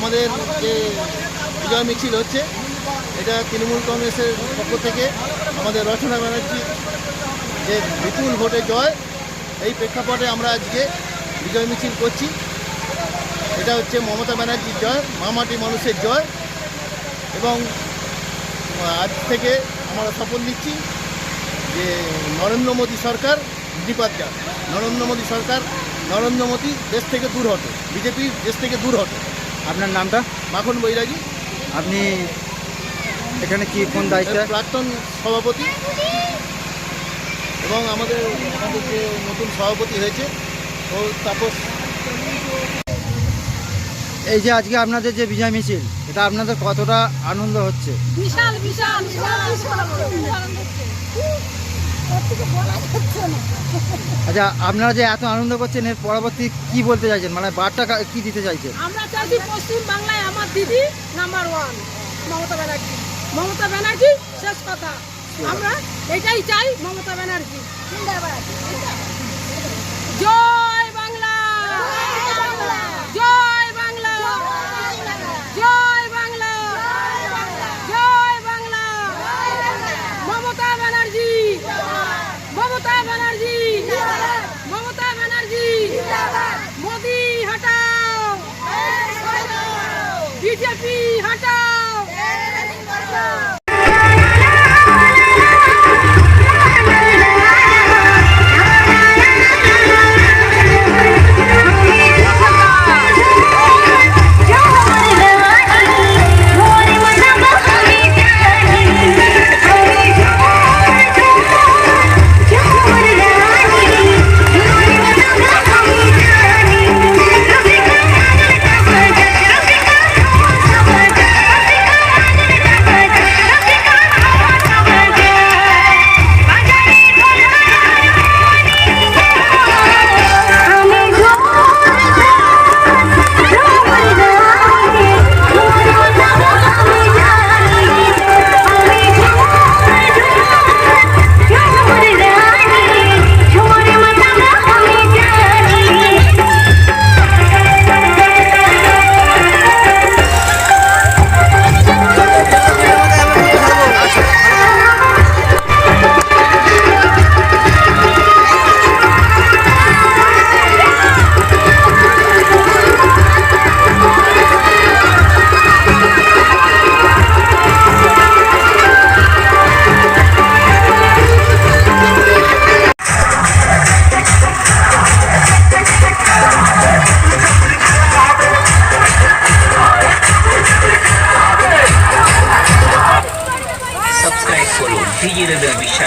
আমাদের যে বিজয় মিছিল হচ্ছে, এটা তৃণমূল কংগ্রেসের পক্ষ থেকে আমাদের রচনা ব্যানার্জি যে বিপুল ভোটে জয়, এই প্রেক্ষাপটে আমরা আজকে বিজয় মিছিল করছি। এটা হচ্ছে মমতা ব্যানার্জির জয় মামাটি মানুষের জয়। এবং আজ থেকে আমরা শপথ নিচ্ছি যে নরেন্দ্র মোদী সরকার যাক। নরেন্দ্র মোদী সরকার, নরেন্দ্র মোদী দেশ থেকে দূর হটো বিজেপি দেশ থেকে দূর হটো আপনার নামটা? মাখন বৈরাগী। আপনি এখানে কি কোন দায়িত্বে? প্রাক্তন সভাপতি। এবং আমাদের আমাদের যে নতুন সভাপতি হয়েছে ও তাপস। এই যে আজকে আপনাদের যে বিজয় মিছিল এটা আপনাদের কতটা আনন্দ হচ্ছে? বিশাল বিশাল বিশাল বিশাল আনন্দ হচ্ছে। আচ্ছা আপনারা যে এত আনন্দ করছেন এর পরবর্তী কি বলতে চাইছেন? মানে বার্তা কা- কি দিতে চাইছেন? আমরা চাইছি পশ্চিম বাংলায় আমার দিদি নাম্বার ওয়ান মমতা ব্যানার্জি। মমতা ব্যানার্জি শেষ কথা। আমরা এটাই চাই মমতা ব্যানার্জি। জয়! বিজেপি হাঁটা ಹೀಗಿರಬೇಕು ವಿಷಯ